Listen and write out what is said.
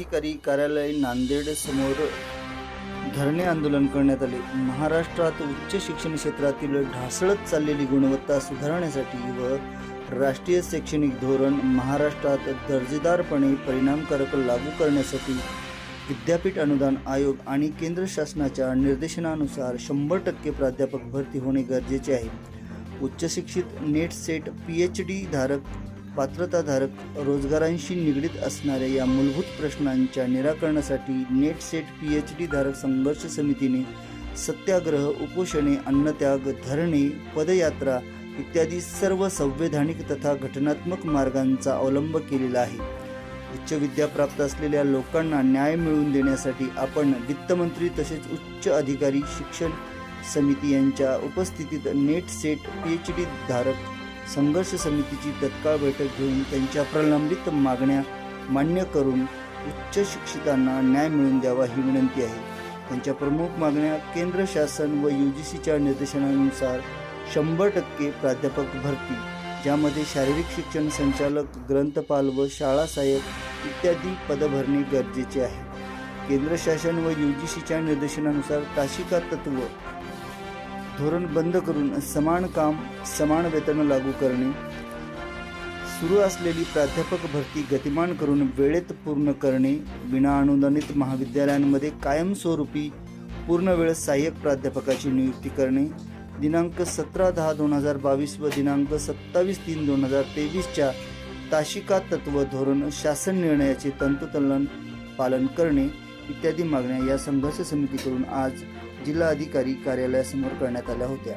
जिल्हाधिकारी कार्यालय नांदेड समोर धरणे आंदोलन करण्यात आले. महाराष्ट्रात उच्च शिक्षण क्षेत्रातील ढासळत चाललेली गुणवत्ता सुधारण्यासाठी व राष्ट्रीय शैक्षणिक धोरण महाराष्ट्रात दर्जेदारपणे परिणामकारक लागू करण्यासाठी विद्यापीठ अनुदान आयोग आणि केंद्र शासनाच्या निर्देशनानुसार शंभर टक्के प्राध्यापक भरती होणे गरजेचे आहे. उच्चशिक्षित NET SET P H D धारक पात्रताधारक रोजगारांशी निगडीत असणाऱ्या या मूलभूत प्रश्नांच्या निराकरणासाठी NET SET P H D धारक संघर्ष समितीने सत्याग्रह उपोषणे अन्नत्याग धरणे पदयात्रा इत्यादी सर्व संवैधानिक तथा घटनात्मक मार्गांचा अवलंब केलेला आहे. उच्च विद्या प्राप्त असलेल्या लोकांना न्याय मिळवून देण्यासाठी आपण वित्तमंत्री तसेच उच्च अधिकारी शिक्षण समिती यांच्या उपस्थितीत NET SET P H D धारक संघर्ष समितीची तत्काळ बैठक घेऊन त्यांच्या प्रलंबित मागण्या मान्य करून उच्च शिक्षितांना न्याय मिळवून द्यावा ही विनंती आहे. त्यांच्या प्रमुख मागण्या केंद्र शासन व यू जी सीच्या निर्देशनानुसार शंभर टक्के प्राध्यापक भरती ज्यामध्ये शारीरिक शिक्षण संचालक ग्रंथपाल व शाळा सहाय्यक इत्यादी पद भरणे गरजेचे आहे. केंद्र शासन व यू जी सीच्या निर्देशनानुसार ताशिका तत्व धोरण बंद करून समान काम समान वेतन लागू करणे. सुरू असलेली प्राध्यापक भरती गतिमान करून वेळेत पूर्ण करणे. विना अनुदानित महाविद्यालयांमध्ये कायमस्वरूपी पूर्णवेळ सहाय्यक प्राध्यापकाची नियुक्ती करणे. दिनांक सतरा दहा दोन हजार बावीस व दिनांक सत्तावीस तीन दोन हजार तेवीसच्या ताशिका तत्व धोरण शासन निर्णयाचे तंतुतलन पालन करणे. इत्यादी मागण्या या संघर्ष समितीकडून आज जिल्हाधिकारी कार्यालयासमोर करण्यात आल्या होत्या.